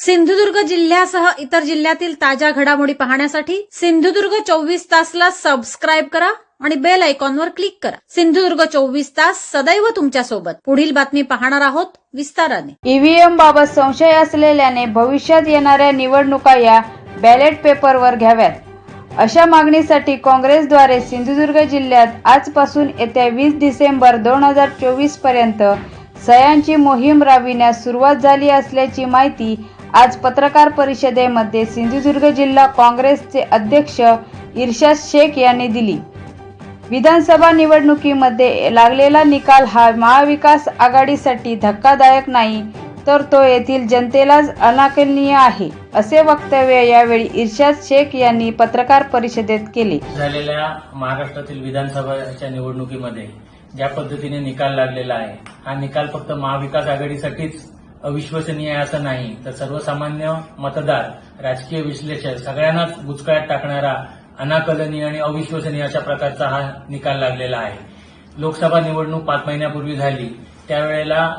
सिंधुदुर्ग जिल्ह्यासह इतर जिल्ह्यातील ताज्या घडामोडी पाहण्यासाठी सिंधुदुर्ग चोवीस तासला सबस्क्राईब करा आणि बेल आयकॉनवर क्लिक करा. सिंधुदुर्ग चोवीस तास सदैव तुमच्यासोबत. पुढील बातमी पाहणार आहोत विस्ताराने. ईव्हीएम बाबत संशय असलेल्याने भविष्यात येणाऱ्या निवडणुका या बॅलेट पेपरवर घ्याव्यात. अशा मागणीसाठी काँग्रेसद्वारे सिंधुदुर्ग जिल्ह्यात आजपासून येत्या वीस डिसेंबर दोन हजार चोवीसपर्यंत सह्यांची मोहीम राबविण्यास सुरुवात झाली असल्याची माहिती आज पत्रकार परिषदेमध्ये सिंधुदुर्ग जिल्हा काँग्रेसचे अध्यक्ष इर्शाद शेख यांनी दिली. विधानसभा निवडणुकीमध्ये लागलेला निकाल हा महाविकास आघाडीसाठी धक्कादायक नाही तर तो येथील जनतेलाच अनाकलनीय आहे असे वक्तव्य यावेळी इर्शाद शेख यांनी पत्रकार परिषदेत केले. झालेल्या महाराष्ट्रातील विधानसभाच्या निवडणुकीमध्ये ज्या पद्धतीने निकाल लागलेला आहे हा निकाल फक्त महाविकास आघाडीसाठीच अविश्वसनीय आहे असं नाही. तर सर्वसामान्य मतदार राजकीय विश्लेषक सगळ्यांनाच बुचकळ्यात टाकणारा अनाकलनीय आणि अविश्वसनीय अशा प्रकारचा हा निकाल लागलेला आहे. लोकसभा निवडणूक पाच महिन्यापूर्वी झाली. त्यावेळेला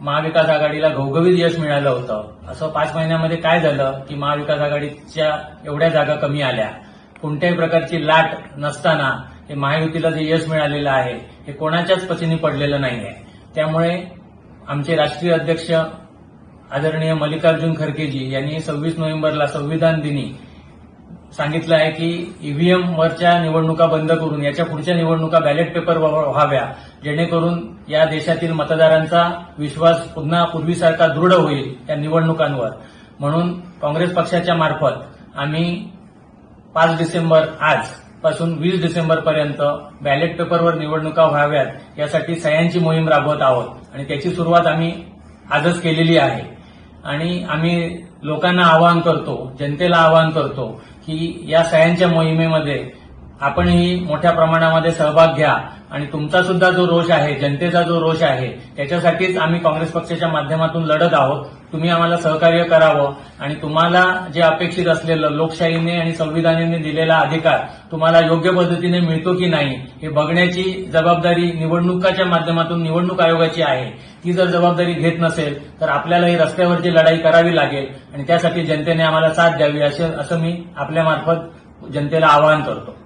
महाविकास आघाडीला घवघवीत यश मिळालं होतं. असं पाच महिन्यामध्ये काय झालं? की महाविकास आघाडीच्या एवढ्या जागा कमी आल्या. कोणत्याही प्रकारची लाट नसताना हे महायुतीला जे यश मिळालेलं आहे हे कोणाच्याच पचनी पडलेलं नाहीये. त्यामुळे आमचे राष्ट्रीय अध्यक्ष आदरणीय मल्लिकार्जुन खरगेजी यांनी सव्वीस नोव्हेंबरला संविधान दिनी सांगितलं आहे की ईव्हीएम वरच्या निवडणुका बंद करून याच्या पुढच्या निवडणुका बॅलेट पेपर व्हाव्या. जेणेकरून या देशातील मतदारांचा विश्वास पुन्हा पूर्वीसारखा दृढ होईल या निवडणुकांवर. म्हणून काँग्रेस पक्षाच्या मार्फत आम्ही पाच डिसेंबर आज पासून वीस डिसेंबर पर्यंत बॅलेट पेपरवर निवडणुका व्हाव्यात यासाठी सह्यांची मोहीम राबवत आहोत. आणि त्याची सुरुवात आम्ही आजच केलेली आहे. आणि आम्ही लोकांना आवाहन करतो जनतेला आवाहन करतो की या सह्यांच्या मोहिमेमध्ये आपणही मोठ्या प्रमाणामध्ये सहभाग घ्या. आणि तुमचा सुद्धा जो रोष आहे जनतेचा जो रोष आहे त्याच्यासाठीच आम्ही काँग्रेस पक्षाच्या माध्यमातून लढत आहोत. तुम्ही आम्हाला सहकार्य करावं. आणि तुम्हाला जे अपेक्षित असलेलं लोकशाहीने आणि संविधानाने दिलेला अधिकार तुम्हाला योग्य पद्धतीने मिळतो की नाही हे बघण्याची जबाबदारी निवडणुकाच्या माध्यमातून निवडणूक आयोगाची आहे. ती जर जबाबदारी घेत नसेल तर आपल्याला ही रस्त्यावरची लढाई करावी लागेल आणि त्यासाठी जनतेने आम्हाला साथ द्यावी असं असं मी आपल्यामार्फत जनतेला आवाहन करतो.